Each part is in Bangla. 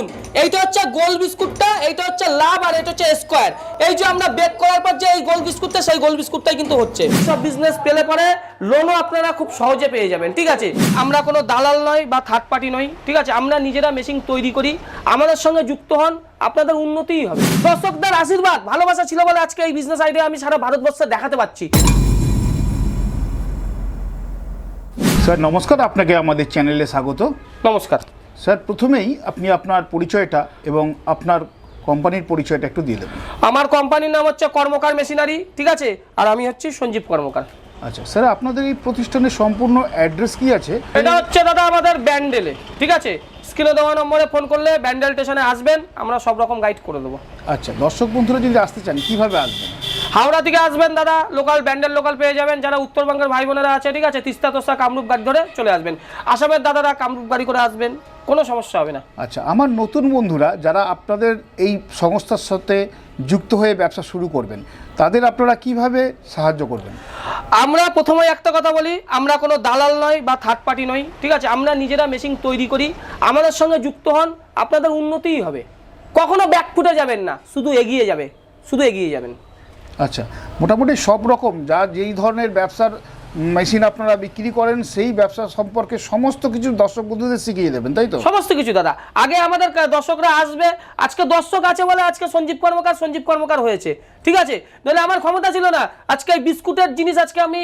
দেখুন এইটা হচ্ছে গোল বিস্কুটটা এইটা হচ্ছে লাভ আর এটা হচ্ছে স্কোয়ার। এই যে আমরা বেক করার পর যে এই গোল বিস্কুটটা সেই গোল বিস্কুটটাই কিন্তু হচ্ছে। সব বিজনেস পেলে পরে লোনও আপনারা খুব সহজে পেয়ে যাবেন ঠিক আছে? আমরা কোনো দালাল নয় বা থার্ড পার্টি নই ঠিক আছে? আমরা নিজেরা মেশিন তৈরি করি আমাদের সঙ্গে যুক্ত হন আপনাদের উন্নতিই হবে। দর্শকদের আশীর্বাদ ভালোবাসা ছিল বলে আজকে এই বিজনেস আইডিয়া আমি সারা ভারতবর্ষে দেখাতে পাচ্ছি। স্যার নমস্কার আপনাকে আমাদের চ্যানেলে স্বাগত। নমস্কার। স্যার প্রথমেই আপনি আপনার পরিচয়টা এবং আপনার কোম্পানির পরিচয়টা একটু দিয়ে দেবেন। আমার কোম্পানির নাম হচ্ছে কর্মকার মেশিনারি ঠিক আছে? আর আমি হচ্ছি সঞ্জীব কর্মকার। আচ্ছা স্যার আপনাদের এই প্রতিষ্ঠানের সম্পূর্ণ অ্যাড্রেস কি আছে? এটা হচ্ছে দাদা আমাদের ব্যান্ডেলে ঠিক আছে? স্ক্রিনে দেওয়া নম্বরে ফোন করলে ব্যান্ডেল স্টেশনে আসবেন আমরা সব রকম গাইড করে দেবো। আচ্ছা দর্শক বন্ধুরা যদি আসতে চান কীভাবে আসবেন? হাওড়া থেকে আসবেন দাদা লোকাল ব্যান্ডেল লোকাল পেয়ে যাবেন। যারা উত্তরবঙ্গের ভাই বোনেরা আছে ঠিক আছে? তিস্তা তোস্তা কামরূপ গাড়ি ধরে চলে আসবেন। আসামের দাদারা কামরূপ গাড়ি করে আসবেন। কোনো সমস্যা হবে না। আচ্ছা আমার নতুন বন্ধুরা যারা আপনাদের এই সংস্থার সাথে যুক্ত হয়ে ব্যবসা শুরু করবেন তাদের আপনারা কীভাবে সাহায্য করবেন? আমরা প্রথমে একটা কথা বলি আমরা কোনো দালাল নয় বা থার্ড পার্টি নই ঠিক আছে? আমরা নিজেরা মেশিন তৈরি করি আমাদের সঙ্গে যুক্ত হন আপনাদের উন্নতিই হবে। কখনো ব্যাক ফুটে যাবেন না শুধু এগিয়ে যাবে শুধু এগিয়ে যাবেন। আচ্ছা মোটামুটি সব রকম যা যেই ধরনের ব্যবসার মেশিন আপনারা বিক্রি করেন, সেই ব্যবসা সম্পর্কে সমস্ত কিছু দর্শক বন্ধুদের শিখিয়ে দেবেন, তাই তো? সমস্ত কিছু, দাদা। আগে আমাদের দর্শকরা আসবে। আজকে দর্শক আছে বলে আজকে সঞ্জীব কর্মকার সঞ্জীব কর্মকার হয়েছে। ঠিক আছে? নাহলে আমার ক্ষমতা ছিল না। আজকে বিস্কুটের জিনিস আজকে আমি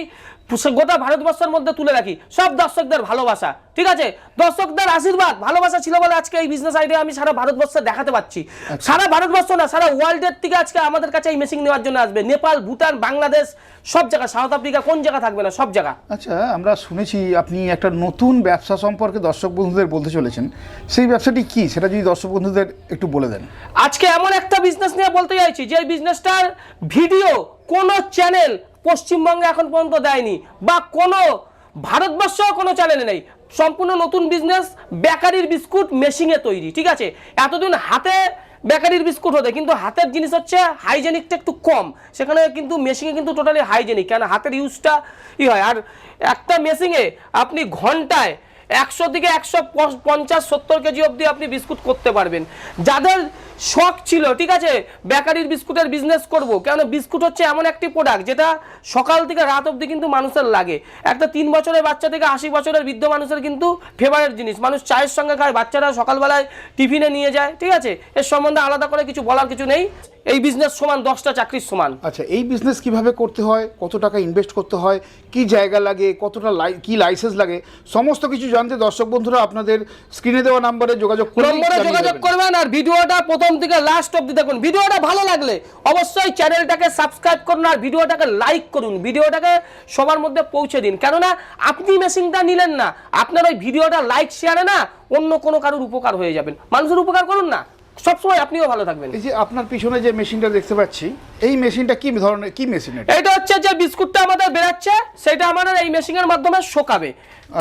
গোটা ভারতবর্ষের মধ্যে তুলে রাখি। সব দর্শকদের ভালোবাসা। ঠিক আছে? দর্শকদের আশীর্বাদ ভালোবাসা ছিল বলে আজকে এই বিজনেস আইডিয়া আমি সারা ভারতবর্ষে দেখাতে পাচ্ছি। সারা ভারতবর্ষ না সারা ওয়ার্ল্ডের থেকে আজকে আমাদের কাছে এই মেশিন নেওয়ার জন্য আসবে। নেপাল ভুটান বাংলাদেশ সব জায়গা সাউথ আফ্রিকা কোন জায়গা থাকবে না সব জায়গা। আচ্ছা আমরা শুনেছি আপনি একটা নতুন ব্যবসা সম্পর্কে দর্শক বন্ধুদের বলতে চলেছেন। সেই ব্যবসাটি কি? সেটা যদি দর্শক বন্ধুদের একটু বলে দেন। আজকে এমন একটা বিজনেস নিয়ে বলতে চাইছি যে বিজনেসটার ভিডিও কোনো চ্যানেল পশ্চিমবঙ্গে এখন পর্যন্ত দেয়নি বা কোনো ভারতবর্ষ কোনো চ্যানেলে নেই। সম্পূর্ণ নতুন বিজনেস বেকারির বিস্কুট মেশিনে তৈরি, ঠিক আছে? এতদিন হাতে বেকারির বিস্কুট হতে, কিন্তু হাতের জিনিস হচ্ছে হাইজেনিকটা একটু কম। সেখানে কিন্তু মেশিনে কিন্তু টোটালি হাইজেনিক কেন হাতের ইউজটা ই হয়। আর একটা মেশিনে আপনি ঘন্টায় একশো থেকে একশো পঞ্চ- পঞ্চাশ, সত্তর কেজি অবধি আপনি বিস্কুট করতে পারবেন। যাদের শখ ছিল ঠিক আছে? বেকারির বিস্কুটের বিজনেস করব। কেন? বিস্কুট হচ্ছে এমন একটি প্রোডাক্ট যেটা সকাল থেকে রাত অবধি কিন্তু মানুষের লাগে। একটা তিন বছরের বাচ্চা থেকে আশি বছরের বৃদ্ধ মানুষের কিন্তু ফেভারেট জিনিস। মানুষ চায়ের সঙ্গে খায় বাচ্চারা সকালবেলায় টিফিনে নিয়ে যায় ঠিক আছে? এর সম্বন্ধে আলাদা করে কিছু বলার কিছু নেই। এই বিজনেস সমান দশটা চাকরির সমান। আচ্ছা এই বিজনেস কীভাবে করতে হয়? কত টাকা ইনভেস্ট করতে হয়? কি জায়গা লাগে? কতটা লাই কি লাইসেন্স লাগে? সমস্ত কিছু জানতে দর্শক বন্ধুরা আপনাদের স্ক্রিনে দেওয়া নাম্বারে যোগাযোগ নম্বরে যোগাযোগ করবেন আর ভিডিওটা প্রথম থেকে লাস্ট অবধি দেখুন। ভিডিওটা ভালো লাগলে অবশ্যই চ্যানেলটাকে সাবস্ক্রাইব করুন আর ভিডিওটাকে লাইক করুন। ভিডিওটাকে সবার মধ্যে পৌঁছে দিন। কেননা আপনি মেশিনটা নিলেন না, আপনার ওই ভিডিওটা লাইক শেয়ারে না অন্য কোনো কারোর উপকার হয়ে যাবেন। মানুষের উপকার করুন না। সবসময় আপনিও ভালো থাকবেন। এই যে আপনার পিছনে যে মেশিনটা দেখতে পাচ্ছি এই মেশিনটা কি ধরনের কি মেশিন এটা? এটা হচ্ছে যে বিস্কুটটা আমাদের বেরাচ্ছে সেটা আমাদের এই মেশিনের মাধ্যমে শোকাবে।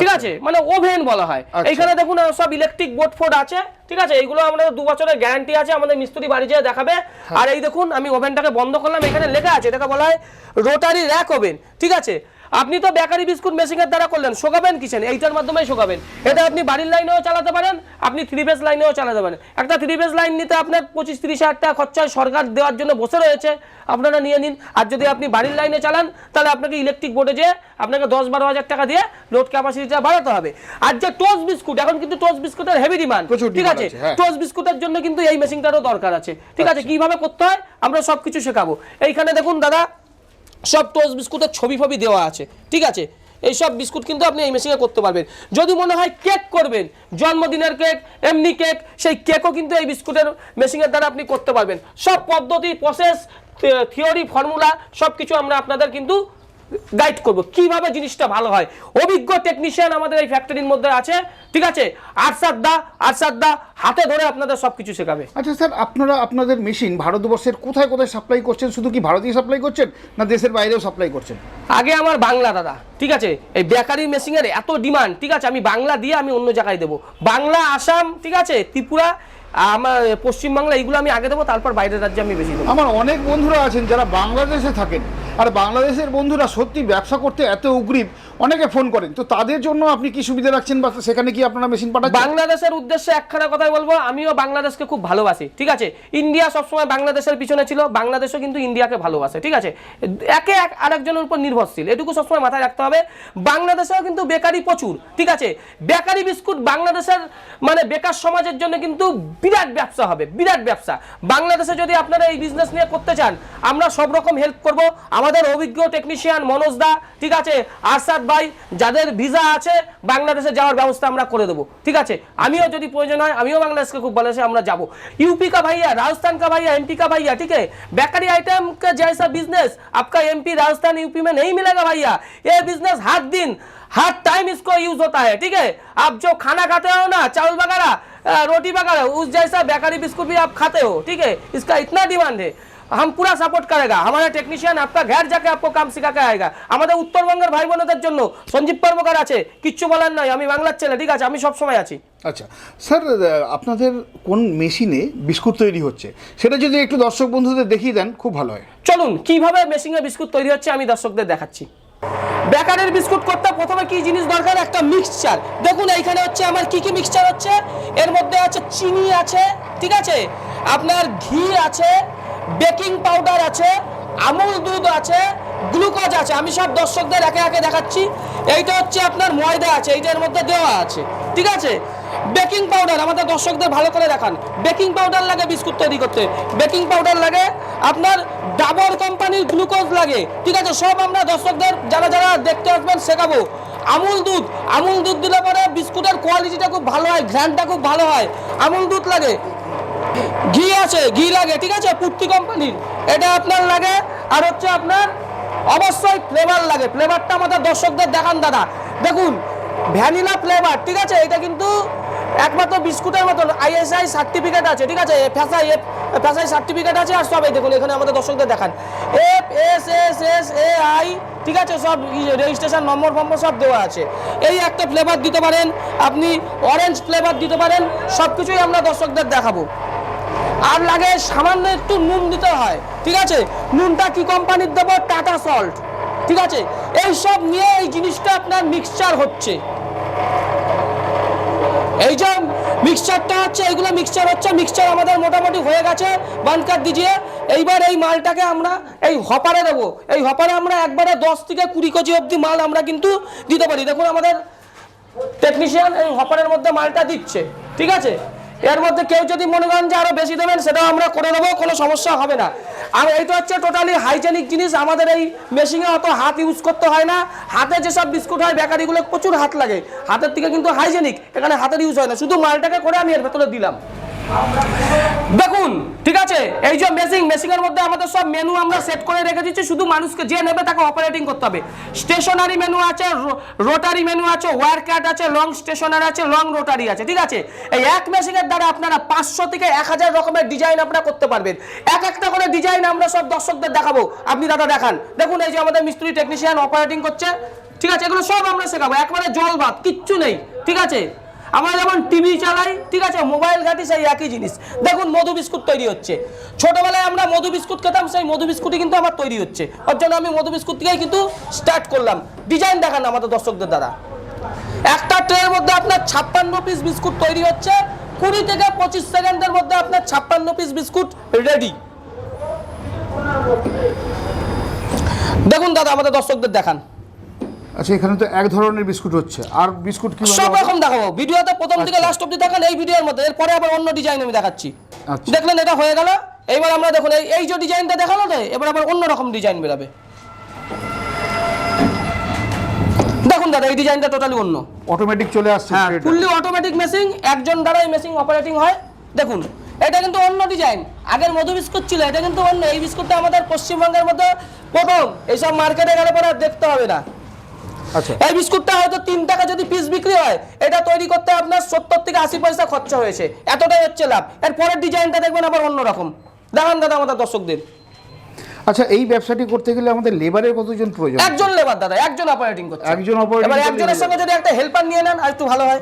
ঠিক আছে? মানে ওভেন বলা হয়। আচ্ছা। এইখানে দেখুন সব ইলেকট্রিক বোর্ড ফোর্ড আছে ঠিক আছে? এইগুলো আমাদের দু বছরের গ্যারান্টি আছে আমাদের মিস্ত্রি বাড়ি যেয়ে দেখাবে। হ্যাঁ। আর এই দেখুন আমি ওভেনটাকে বন্ধ করলাম এখানে লেখা আছে এটাকে বলা হয় রোটারি র্যাক ওভেন ঠিক আছে? আপনি তো বেকারি বিস্কুট মেশিনের দ্বারা করলেন শোকাবেন কিচেন এইটার মাধ্যমে শোকাবেন। এটা আপনি বাড়ির লাইনেও চালাতে পারেন আপনি থ্রি ফেজ লাইনেও চালাতে পারেন। একটা থ্রি ফেজ লাইন নিতে আপনার পঁচিশ তিরিশ হাজার টাকা খরচা হয়, সরকার দেওয়ার জন্য বসে রয়েছে আপনারা নিয়ে নিন। আর যদি আপনি বাড়ির লাইনে চালান তাহলে আপনাকে ইলেকট্রিক বোর্ডে যে আপনাকে দশ বারো হাজার টাকা দিয়ে লোড ক্যাপাসিটিটা বাড়াতে হবে। আর যে টোস্ট বিস্কুট এখন কিন্তু টোস্ট বিস্কুটের হেভি ডিমান্ড ঠিক আছে? হ্যাঁ। টোস্ট বিস্কুটের জন্য কিন্তু এই মেশিনটারও দরকার আছে ঠিক আছে? কীভাবে করতে হয়? আমরা সবকিছু শেখাবো। এইখানে দেখুন দাদা সব টোস্ট বিস্কুটের ছবি ফবি দেওয়া আছে, ঠিক আছে? এই সব বিস্কুট কিন্তু আপনি এই মেশিনে করতে পারবেন। যদি মনে হয় কেক করবেন, জন্মদিনের কেক এমনি কেক সেই কেকও কিন্তু এই বিস্কুটের মেশিনের দ্বারা আপনি করতে পারবেন। সব পদ্ধতি প্রসেস থিওরি ফর্মুলা সব কিছু আমরা আপনাদের কিন্তু গাইড করব। কীভাবে জিনিসটা ভালো হয়? অভিজ্ঞ টেকনিশিয়ান আমাদের এই ফ্যাক্টরির মধ্যে আছে ঠিক আছে? আরসাদ দা আরসাদ দা হাতে ধরে আপনাদের সব কিছু শেখাবে। আচ্ছা স্যার আপনারা আপনাদের মেশিন ভারতবর্ষের কোথায় কোথায় সাপ্লাই করছেন? শুধু কি ভারতেই সাপ্লাই করছেন না দেশের বাইরেও সাপ্লাই করছেন? আগে আমার বাংলা দাদা ঠিক আছে? এই বেকারি মেশিনের এত ডিমান্ড ঠিক আছে? আমি বাংলা দিয়ে আমি অন্য জায়গায় দেবো। বাংলা আসাম ঠিক আছে? ত্রিপুরা আমার পশ্চিমবাংলা এইগুলো আমি আগে দেবো তারপর বাইরের রাজ্যে আমি বেশি দেবো। আমার অনেক বন্ধুরা আছেন যারা বাংলাদেশে থাকেন। আর বাংলাদেশের বন্ধুরা সত্যি ব্যবসা করতে এত উগ্রীব। অনেকে ফোন করেন। তো তাদের জন্য আপনি কি সুবিধা রাখছেন বা সেখানে কি আপনারা মেশিন পাঠাচ্ছেন? বাংলাদেশের উদ্দেশ্যে একখানা কথাই বলব, আমিও বাংলাদেশকে খুব ভালোবাসি, ঠিক আছে? ইন্ডিয়া সবসময় বাংলাদেশের পিছনে ছিল, বাংলাদেশও কিন্তু ইন্ডিয়াকে ভালোবাসে, ঠিক আছে? একে এক আরেকজনের উপর নির্ভরশীল, এটুকু সবসময় মাথায় রাখতে হবে। বাংলাদেশেও কিন্তু বেকারি প্রচুর, ঠিক আছে? বেকারি বিস্কুট বাংলাদেশের মানে বেকার সমাজের জন্য কিন্তু বিরাট ব্যবসা হবে, বিরাট ব্যবসা। বাংলাদেশে যদি আপনারা এই বিজনেস নিয়ে করতে চান, আমরা সব রকম হেল্প করব। আমাদের অভিজ্ঞ টেকনিশিয়ান মনোজ দা, ঠিক আছে? আরশাদ ভাই যাদের ভিসা আছে বাংলাদেশে যাওয়ার ব্যবস্থা আমরা করে দেবো ঠিক আছে আমিও যদি প্রয়োজন হয় আমিও বাংলাদেশকে খুব ভালোবাসি আমরা যাব यूपी का भैया राजस्थान का भैया एमपी का भैया ठीक है बेकरी आइटम का जैसा बिजनेस आपका एमपी राजस्थान यूपी में नहीं मिलेगा भैया ये बिजनेस हर दिन हर टाइम इसको यूज होता है ठीक है आप जो खाना खाते हो ना चावल वगैरह अ, रोटी वगैरह उस जैसा बेकरी बिस्कुट भी आप खाते हो ठीक है इसका इतना डिमांड है हम पूरा सपोर्ट करेगा हमारा टेक्नीशियन आपका घर जाके आपको काम सिखा के आएगा আমাদের উত্তরবঙ্গের ভাই বোনদের জন্য সঞ্জীব কর্মকার আছে কিচ্ছু বলার নয় আমি বাংলার ছেলে ঠিক আছে আমি সব সময় আছি আচ্ছা স্যার আপনাদের কোন মেশিনে বিস্কুট তৈরি হচ্ছে সেটা যদি একটু দর্শক বন্ধুদের দেখিয়ে দেন খুব ভালো হয় চলুন কিভাবে মেশিনে বিস্কুট তৈরি হচ্ছে আমি দর্শকদের দেখাচ্ছি বেকারের বিস্কুট করতে প্রথমে কি জিনিস দরকার একটা মিক্সচার দেখুন এইখানে হচ্ছে আমার কি কি মিক্সচার হচ্ছে এর মধ্যে আছে চিনি আছে ঠিক আছে আপনার ঘি আছে বেকিং পাউডার আছে, আমুল দুধ আছে, গ্লুকোজ আছে। আমি সব দর্শকদের একে একে দেখাচ্ছি। এইটা হচ্ছে আপনার ময়দা আছে, এইটার মধ্যে দেওয়া আছে। ঠিক আছে? বেকিং পাউডার আমাদের দর্শকদের ভালো করে দেখান। বেকিং পাউডার লাগে বিস্কুট তৈরি করতে। বেকিং পাউডার লাগে আপনার ডাবর কোম্পানির গ্লুকোজ লাগে। ঠিক আছে? সব আমরা দর্শকদের যারা যারা দেখতে আসবেন শেখাবো। আমুল দুধ। আমুল দুধ দিলে পরে বিস্কুটের কোয়ালিটিটা খুব ভালো হয় ঘ্রানটা খুব ভালো হয়। আমুল দুধ লাগে। ঘি আছে, ঘি লাগে, ঠিক আছে? পুট্টি কোম্পানির এটা আপনার লাগে, আর হচ্ছে আপনার অবশ্যই ফ্লেভার লাগে। ফ্লেভারটা আমাদের দর্শকদের দেখান, দাদা। দেখুন ভ্যানিলা ফ্লেভার ঠিক আছে? এটা কিন্তু একমাত্র বিস্কুটের মতন। আইএসআই সার্টিফিকেট আছে, ঠিক আছে? ফ্যাসাই ফ্যাসাই সার্টিফিকেট আছে, আর সবাই দেখুন, এখানে আমাদের দর্শকদের দেখান। F S S S A I ঠিক আছে? সব রেজিস্ট্রেশন নম্বর ফম্বর সব দেওয়া আছে। এই একটা ফ্লেভার দিতে পারেন, আপনি অরেঞ্জ ফ্লেভার দিতে পারেন সব কিছুই আমরা দর্শকদের দেখাবো। আর লাগে সামান্য একটু নুন দিতে হয়, ঠিক আছে? নুনটা কি কোম্পানির দেবো? টাটা সল্ট ঠিক আছে? এই সব নিয়ে এই জিনিসটা আপনার মিক্সচার হচ্ছে। এই যে মিক্সচারটা হচ্ছে, এইগুলো মিক্সচার হচ্ছে মিক্সচার আমাদের মোটামুটি হয়ে গেছে বানকার দিজিয়ে এইবার এই মালটাকে আমরা এই হপারে দেবো। এই হপারে আমরা একবারে দশ থেকে কুড়ি কেজি অবধি মাল আমরা কিন্তু দিতে পারি। দেখুন আমাদের টেকনিশিয়ান এই হপারের মধ্যে মালটা দিচ্ছে, ঠিক আছে? এর মধ্যে কেউ যদি মনে করেন যে আরও বেশি দেবেন, সেটাও আমরা করে দেবো কোনো সমস্যা হবে না। আর এই তো হচ্ছে টোটালি হাইজেনিক জিনিস, আমাদের এই মেশিনে অত হাত ইউজ করতে হয় না। হাতে যেসব বিস্কুট হয়, বেকারিগুলো প্রচুর হাত লাগে। হাতের থেকে কিন্তু হাইজেনিক এখানে হাতের ইউজ হয় না। শুধু মালটাকে করে আমি এর ভেতরে দিলাম। দেখুন, ঠিক আছে? এই যে মেশিং এর মধ্যে আমাদের সব মেনু আমরা সেট করে রেখে দিচ্ছি, শুধু মানুষকে যে নেবে তাকে অপারেটিং করতে হবে। স্টেশনারি মেনু আছে রোটারি মেনু আছে ওয়ার ক্যাট আছে লং স্টেশনারি আছে লং রোটারি আছে, ঠিক আছে? এই এক মেশিনের দ্বারা আপনারা পাঁচশো থেকে এক হাজার রকমের ডিজাইন আপনারা করতে পারবেন। এক একটা করে ডিজাইন আমরা সব দর্শকদের দেখাবো। আপনি দাদা, দেখান। দেখুন, এই যে আমাদের মিস্ত্রি টেকনিশিয়ান অপারেটিং করছে, ঠিক আছে? এগুলো সব আমরা শেখাবো। একবারে জল ভাত, কিচ্ছু নেই, ঠিক আছে? আমরা যেমন টিভি চালাই, ঠিক আছে মোবাইল ঘাটি সেই একই জিনিস। দেখুন, মধু বিস্কুট তৈরি হচ্ছে। ছোটবেলায় আমরা মধু বিস্কুট খেতাম, সেই মধু বিস্কুটই কিন্তু আমার তৈরি হচ্ছে। ওর জন্য আমি মধু বিস্কুট থেকেই কিন্তু স্টার্ট করলাম। ডিজাইন দেখান আমাদের দর্শকদের দ্বারা। একটা ট্রের মধ্যে আপনার ছাপ্পান্ন পিস বিস্কুট তৈরি হচ্ছে। কুড়ি থেকে পঁচিশ সেকেন্ডের মধ্যে আপনার ছাপ্পান্ন পিস বিস্কুট রেডি দেখুন, দাদা, আমাদের দর্শকদের দেখান। আচ্ছা এখানে তো এক ধরনের বিস্কুট হচ্ছে। আর বিস্কুট কি সব রকম দেখাবো। ভিডিওতে প্রথম থেকে লাস্ট অব্দি দেখান এই ভিডিওর মধ্যে। এরপরে আবার অন্য ডিজাইন আমি দেখাচ্ছি। আচ্ছা। দেখলেন এটা হয়ে গেল। এইবার আমরা দেখুন এই এই যে ডিজাইনটা দেখাল তো এবার আবার অন্য রকম ডিজাইন বেরাবে। দেখুন দাদা এই ডিজাইনটা টোটালি অন্য। অটোমেটিক চলে আসছে হ্যাঁ ফুললি অটোমেটিক মেশিন একজন দ্বারা এই মেশিন অপারেটিং হয়। দেখুন এটা কিন্তু অন্য ডিজাইন আগের মধু বিস্কুট ছিল এটা কিন্তু অন্য। এই বিস্কুটটা আমাদের পশ্চিমবঙ্গের মধ্যে প্রথম। এইসব মার্কেটে গেলে পরে দেখতে হবে না। আচ্ছা এই বিস্কুটটা হয়তো তিন টাকা যদি পিস বিক্রি হয় এটা তৈরি করতে আপনার সত্তর থেকে আশি পয়সা খরচা হয়েছে। এতটাই হচ্ছে লাভ। এর পরের ডিজাইনটা দেখবেন আবার অন্যরকম দেখান দাদা আমাদের দর্শকদের। আচ্ছা এই ব্যবসাটি করতে গেলে আমাদের লেবারের কতজন প্রয়োজন? একজন লেবার দাদা একজন অপারেটিং করছে একজন অপারেটিং এবার একজনের সঙ্গে যদি একটা হেল্পার নিয়ে নেন আর একটু ভালো হয়।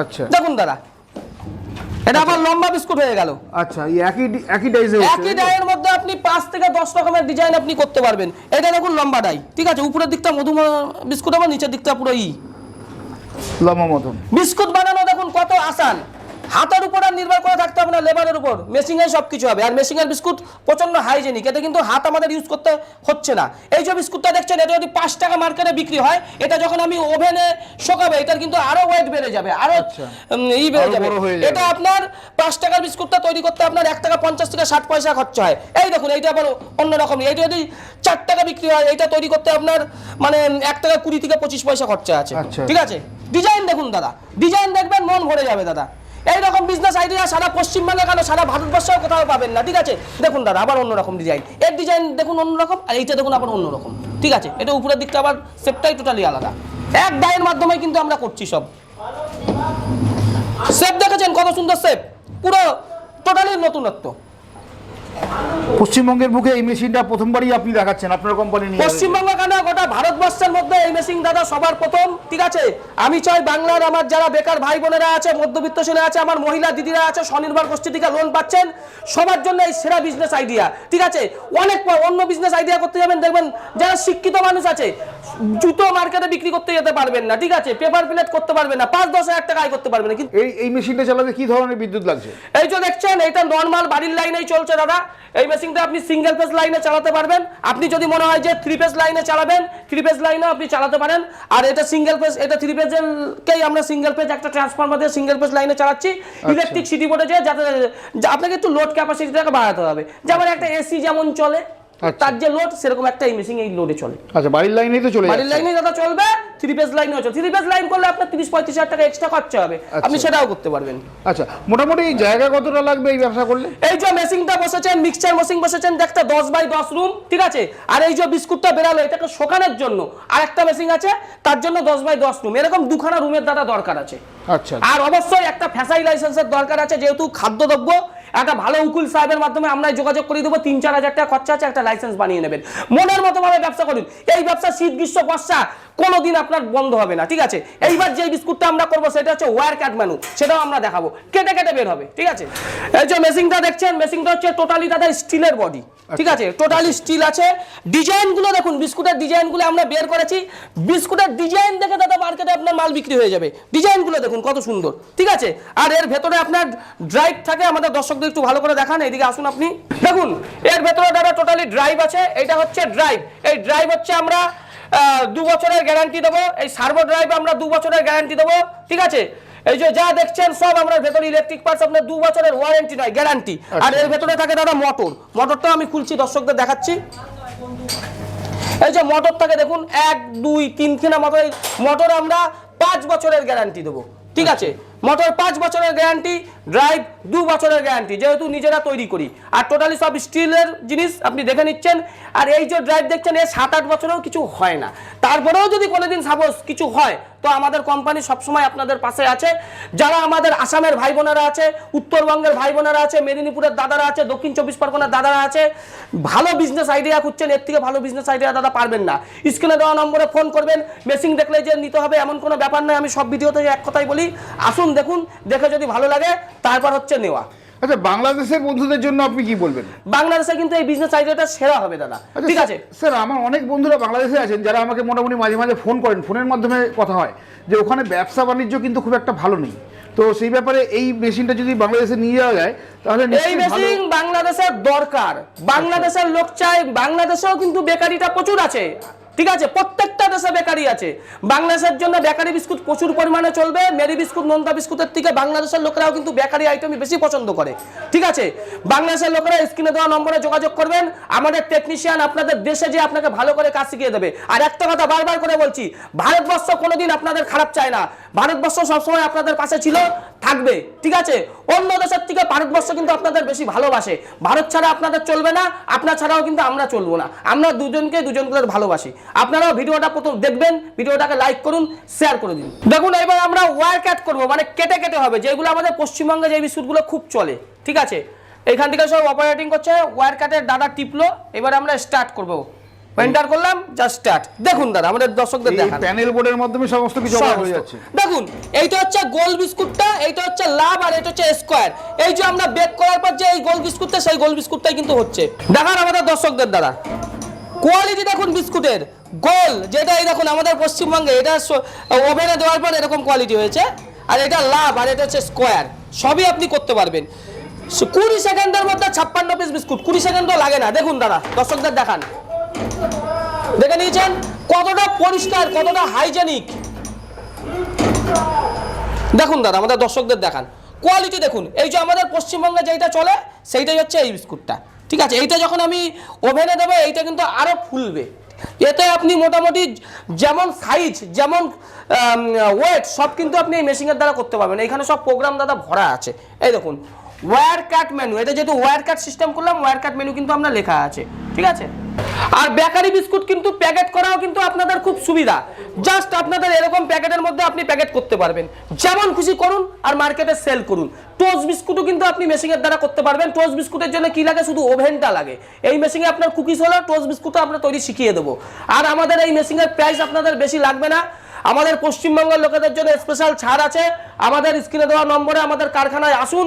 আচ্ছা। দেখুন দাদা এটা আবার লম্বা বিস্কুট হয়ে গেল। আচ্ছা এই একই একই ডাইজে একই ডাইয়ের মধ্যে আপনি পাঁচ থেকে দশ রকমের ডিজাইন আপনি করতে পারবেন। এটা দেখুন লম্বা ডাই ঠিক আছে? উপরের দিকটা মধুমা বিস্কুট আমার নিচের দিকটা পুরো ই। লম্বা মধুম। বিস্কুট বানানো দেখুন কত আসান। হাতের উপর আর নির্ভর করে থাকতে হবে না লেবারের উপর। মেশিংয়ে সব কিছু হবে। আর মেশিংয়ের বিস্কুট প্রচণ্ড হাইজেনিক এতে কিন্তু হাত আমাদের ইউজ করতে হচ্ছে না। এই যে বিস্কুটটা দেখছেন এটা যদি পাঁচ টাকা মার্কেটে বিক্রি হয় এটা যখন আমি ওভেনে শোকাবো এটার কিন্তু আরও ওয়েট বেড়ে যাবে আরও ই বেড়ে যাবে। এটা আপনার পাঁচ টাকার বিস্কুটটা তৈরি করতে আপনার এক টাকা পঞ্চাশ থেকে ষাট পয়সা খরচা হয়। এই দেখুন এইটা আবার অন্যরকম এইটা যদি চার টাকা বিক্রি হয় এটা তৈরি করতে আপনার মানে এক টাকা কুড়ি থেকে পঁচিশ পয়সা খরচা আছে। আচ্ছা। ঠিক আছে? ডিজাইন দেখুন দাদা। ডিজাইন দেখবেন মন ভরে যাবে দাদা। এইরকম বিজনেস আইডিয়া সারা পশ্চিমবঙ্গে কেন সারা ভারতবর্ষেও কোথাও পাবেন না? ঠিক আছে? দেখুন দাদা, আবার অন্যরকম ডিজাইন এর ডিজাইন দেখুন অন্যরকম, আর এইটা দেখুন আবার অন্যরকম। ঠিক আছে? এটা উপরের দিকটা আবার সেপটাই টোটালি আলাদা। এক ডায়ের মাধ্যমে কিন্তু আমরা করছি সব। সেপ দেখেছেন কত সুন্দর সেপ পুরো টোটালি নতুনত্ব। পশ্চিমবঙ্গের বুকে এই মেশিনটা প্রথমবারই আপনি দেখাচ্ছেন, আপনার কোম্পানি নিয়ে। পশ্চিমবঙ্গ কেন? গোটা ভারতবর্ষের মধ্যে এই মেশিন দাদা সবার প্রথম, ঠিক আছে? আমি চাই বাংলার আমার যারা বেকার ভাই বোনেরা আছে, মধ্যবিত্ত শ্রেণি আছে, আমার মহিলা দিদিরা আছে, স্বনির্ভর গোষ্ঠী থেকে লোন পাচ্ছেন, সবার জন্য এই সেরা বিজনেস আইডিয়া ঠিক আছে? অনেক অন্য বিজনেস আইডিয়া করতে যাবেন, দেখবেন যারা শিক্ষিত মানুষ আছে জুতো মার্কেটে বিক্রি করতে যেতে পারবেন না ঠিক আছে? পেপার প্লেট করতে পারবেন না পাঁচ দশ হাজার টাকা আয় করতে পারবেন না কিন্তু এই এই মেশিনটা চালাতে কি ধরনের বিদ্যুৎ লাগছে? এই যে দেখছেন এটা নর্মাল বাড়ির লাইনেই চলছে দাদা। এই মেশিনটা আপনি সিঙ্গেল ফেজ লাইনে চালাতে পারবেন। আপনি যদি মনে হয় যে থ্রি ফেজ লাইনে চালাবেন থ্রি ফেজ লাইনেও আপনি চালাতে পারেন। আর এটা সিঙ্গেল ফেজ এটা থ্রি ফেজেরকেই আমরা সিঙ্গেল ফেজ একটা ট্রান্সফরমার দিয়ে সিঙ্গেল ফেজ লাইনে চালাচ্ছি। ইলেকট্রিক সিটি বোর্ডে যে যাতে আপনাকে একটু লোড ক্যাপাসিটিটাকে বাড়াতে হবে। যেমন একটা এসি যেমন চলে। তার যে লোড সেরকম একটা এই মেশিন এই লোডে চলে। আচ্ছা বাড়ির লাইনেই তো চলে বাড়ির যাচ্ছে। লাইনে দাদা চলবে থ্রি ফেজ লাইনেও চলবে। থ্রি ফেজ লাইন করলে আপনার তিরিশ পঁয়ত্রিশ হাজার টাকা এক্সট্রা খরচা হবে। আপনি আচ্ছা। সেটাও করতে পারবেন। আচ্ছা মোটামুটি জায়গা কতটা লাগবে এই ব্যবসা করলে? এই যে মেশিনটা বসেছেন মিক্সচার মেশিন বসেছেন একটা দশ বাই দশ রুম ঠিক আছে? আর এই যে বিস্কুটটা বেরালো এটাকে শোকানোর জন্য। আর একটা মেশিন আছে তার জন্য দশ বাই দশ রুম এরকম দুখানা রুমের দাদা দরকার আছে। আচ্ছা। আর অবশ্যই একটা ফ্যাসাই লাইসেন্সের দরকার আছে যেহেতু খাদ্যদ্রব্য একটা ভালো উকুল সাহেবের মাধ্যমে আমরা যোগাযোগ করে দেবো। তিন চার হাজার টাকা খরচা আছে একটা লাইসেন্স বানিয়ে নেবেন। মনের মতো ভাবে ব্যবসা করুন। এই ব্যবসা শীত গ্রীষ্ম বর্ষা কোনোদিন আপনার বন্ধ হবে না ঠিক আছে? এইবার যে বিস্কুটটা আমরা করব সেটা হচ্ছে ওয়ার কাট মেনু সেটাও আমরা দেখাবো। কেটে কেটে বের হবে ঠিক আছে? এই যে মেশিনটা দেখছেন মেশিনটা হচ্ছে টোটালি দাদা স্টিলের বডি ঠিক আছে? টোটালি স্টিল আছে। ডিজাইনগুলো দেখুন বিস্কুটের ডিজাইনগুলো আমরা বের করেছি। বিস্কুটের ডিজাইন দেখে দাদা মার্কেটে আপনার মাল বিক্রি হয়ে যাবে। ডিজাইনগুলো দেখুন কত সুন্দর ঠিক আছে? আর এর ভেতরে আপনার ড্রাইভ থাকে আমাদের দর্শকদের একটু ভালো করে দেখান এদিকে আসুন আপনি। দেখুন এর ভেতরে দাদা টোটালি ড্রাইভ আছে এটা হচ্ছে ড্রাইভ এই ড্রাইভ হচ্ছে আমরা দু বছরের গ্যারান্টি দেবো এই সার্ভো ড্রাইভ আমরা দু বছরের গ্যারান্টি দেবো ঠিক আছে? এই যে যা দেখছেন সব আমরা ভেতরে ইলেকট্রিক পার্টস আপনার দু বছরের ওয়ারেন্টি নয় গ্যারান্টি আর এর ভেতরে থাকে দাদা মোটর মোটরটা আমি খুলছি দর্শকদের দেখাচ্ছি। এই যে মোটর থাকে দেখুন এক দুই তিনখানা মোটর মোটর আমরা পাঁচ বছরের গ্যারান্টি দেবো ঠিক আছে? মোটর পাঁচ বছরের গ্যারান্টি ড্রাইভ দু বছরের গ্যারান্টি যেহেতু নিজেরা তৈরি করি। আর টোটালি সব স্টিলের জিনিস আপনি দেখে নিচ্ছেন। আর এই যে ড্রাইভ দেখছেন, এর সাত আট বছরেও কিছু হয় না। তারপরেও যদি কোনোদিন সাপোজ কিছু হয়, তো আমাদের কোম্পানি সবসময় আপনাদের পাশে আছে। যারা আমাদের আসামের ভাই বোনেরা আছে, উত্তরবঙ্গের ভাই বোনেরা আছে, মেদিনীপুরের দাদারা আছে, দক্ষিণ চব্বিশ পরগনার দাদারা আছে, ভালো বিজনেস আইডিয়া খুঁজছেন, এর থেকে ভালো বিজনেস আইডিয়া দাদা পারবেন না। স্ক্রিনে দেওয়া নম্বরে ফোন করবেন মেশিন দেখলে যে নিতে হবে, এমন কোনো ব্যাপার নয়, আমি সব ভিডিওতে এক কথাই বলি। আসুন দেখুন, দেখে যদি ভালো লাগে তারপর হচ্ছে নেওয়া। আচ্ছা বাংলাদেশের বন্ধুদের জন্য আপনি কি বলবেন? বাংলাদেশে কিন্তু এই বিজনেস আইডিয়াটা সেরা হবে দাদা। আচ্ছা, ঠিক আছে? স্যার আমার অনেক বন্ধুরা বাংলাদেশে আছেন যারা আমাকে মোটামুটি মাঝে মাঝে ফোন করেন। ফোনের মাধ্যমে কথা হয় যে ওখানে ব্যবসা বাণিজ্য কিন্তু খুব একটা ভালো নেই। তো সেই ব্যাপারে এই মেশিনটা যদি বাংলাদেশে নিয়ে যাওয়া যায় তাহলে এই মেশিন বাংলাদেশের দরকার। বাংলাদেশের লোক চায় বাংলাদেশেও কিন্তু বেকারিটা প্রচুর আছে। ঠিক আছে, প্রত্যেকটা দেশে বেকারি আছে। বাংলাদেশের জন্য বেকারি বিস্কুট প্রচুর পরিমাণে চলবে, মেরি বিস্কুট, নোনতা বিস্কুটের থেকে বাংলাদেশের লোকেরাও কিন্তু বেকারি আইটেমই বেশি পছন্দ করে। ঠিক আছে, বাংলাদেশের লোকেরা স্ক্রিনে দেওয়া নম্বরে যোগাযোগ করবেন, আমাদের টেকনিশিয়ান আপনাদের দেশে যে আপনাকে ভালো করে কাজ শিখিয়ে দেবে। আর একটা কথা বারবার করে বলছি, ভারতবর্ষ কোনোদিন আপনাদের খারাপ চায় না। ভারতবর্ষ সবসময় আপনাদের পাশে ছিল, থাকবে, ঠিক আছে? অন্য দেশের থেকে ভারতবর্ষ কিন্তু আপনাদের বেশি ভালোবাসে। ভারত ছাড়া আপনাদের চলবে না, আপনার ছাড়াও কিন্তু আমরা চলবো না। আমরা দুজনকে দুজনকে ভালোবাসি। আপনারাও ভিডিওটা প্রথম দেখবেন ভিডিওটাকে লাইক করুন শেয়ার করে দিন। দেখুন এবার আমরা ওয়ার কাট করব মানে কেটে কেটে হবে। যেগুলো আমাদের পশ্চিমবঙ্গে যে বিস্কুটগুলো খুব চলে ঠিক আছে? এখান থেকে সব অপারেটিং করছে ওয়ার কাটের দাদা টিপলো এবার আমরা স্টার্ট করব। এন্টার করলাম জাস্ট স্টার্ট দেখুন দাদা আমাদের দর্শকদের দেখান। প্যানেল বোর্ডের মাধ্যমে সমস্ত কিছু হয়ে যাচ্ছে। দেখুন এইটা হচ্ছে গোল বিস্কুটটা এইটা হচ্ছে লাভ আর এটা হচ্ছে স্কোয়ার এই যে আমরা বেক করার পর যে এই গোল বিস্কুটটা সেই গোল বিস্কুটটাই কিন্তু হচ্ছে। দেখান আমাদের দর্শকদের দ্বারা কোয়ালিটি দেখুন বিস্কুটের। গোল, যেটা এই দেখুন আমাদের পশ্চিমবঙ্গে, এটা ওভেনে দেওয়ার পর এরকম কোয়ালিটি হয়েছে। আর এটা লাভ, আর এটা হচ্ছে স্কোয়ার সবই আপনি করতে পারবেন। কুড়ি সেকেন্ডের মধ্যে ছাপ্পান্ন পিস বিস্কুট, কুড়ি সেকেন্ডও লাগে না। দেখুন দাদা, দর্শকদের দেখান। দেখে নিয়েছেন? কতটা পরিষ্কার, কতটা হাইজেনিক দেখুন দাদা, আমাদের দর্শকদের দেখান। কোয়ালিটি দেখুন। এই যে আমাদের পশ্চিমবঙ্গে যেটা চলে, সেইটাই হচ্ছে এই বিস্কুটটা। ঠিক আছে, এইটা যখন আমি ওভেনে দেবো, এইটা কিন্তু আরও ফুলবে। এতে আপনি মোটামুটি যেমন সাইজ যেমন ওয়েট সব কিন্তু আপনি এই মেশিনের দ্বারা করতে পারবেন। এখানে সব প্রোগ্রাম দাদা ভরা আছে। এই দেখুন ওয়্যার কাট মেনু এটা যেহেতু ওয়্যার কাট সিস্টেম করলাম ওয়্যার কাট মেনু কিন্তু আমরা লেখা আছে। ঠিক আছে? আর বেকারি বিস্কুট কিন্তু প্যাকেট করাও কিন্তু আপনাদের খুব সুবিধা। জাস্ট আপনাদের এরকম প্যাকেটের মধ্যে আপনি প্যাকেট করতে পারবেন। যেমন খুশি করুন আর মার্কেটে সেল করুন। টোস্ট বিস্কুটও কিন্তু আপনি মেশিনের দ্বারা করতে পারবেন। টোস্ট বিস্কুটের জন্য কি লাগে? শুধু ওভেনটা লাগে। এই মেশিনে আপনার কুকিজ হলো টোস্ট বিস্কুটও আপনার তৈরি শিখিয়ে দেবো। আর আমাদের এই মেশিনের প্রাইস আপনাদের বেশি লাগবে না। আমাদের পশ্চিমবঙ্গের লোকেদের জন্য স্পেশাল ছাড় আছে আমাদের স্ক্রিনে দেওয়া নম্বরে আমাদের কারখানায় আসুন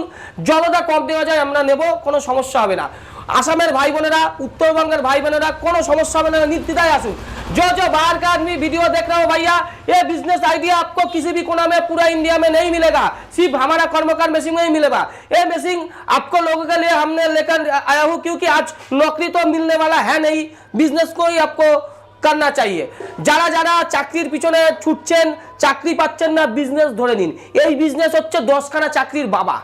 যতটা কম দেওয়া যায় আমরা নেব কোনো সমস্যা হবে না আসামের ভাই বোনেরা उत्तरबंगेर भाई बहनेरा कोनो समस्या में निर्दिदाय आसू जो जो बाहर का आदमी वीडियो देख रहा हो भैया ये बिजनेस आइडिया आपको किसी भी कोना में पूरा इंडिया में नहीं मिलेगा सिर्फ हमारा कर्मकार मशीन में ही मिलेगा ये मशीन आपको लोगों के लिए हमने लेकर आया हूँ क्योंकि आज नौकरी तो मिलने वाला है नहीं बिजनेस को ही आपको করনা চাইয়ে। যারা যারা চাকরির পিছনে ছুটছেন, চাকরি পাচ্ছেন না বিজনেস ধরে নিন। এই বিজনেস হচ্ছে দশখানা চাকরির বাবা।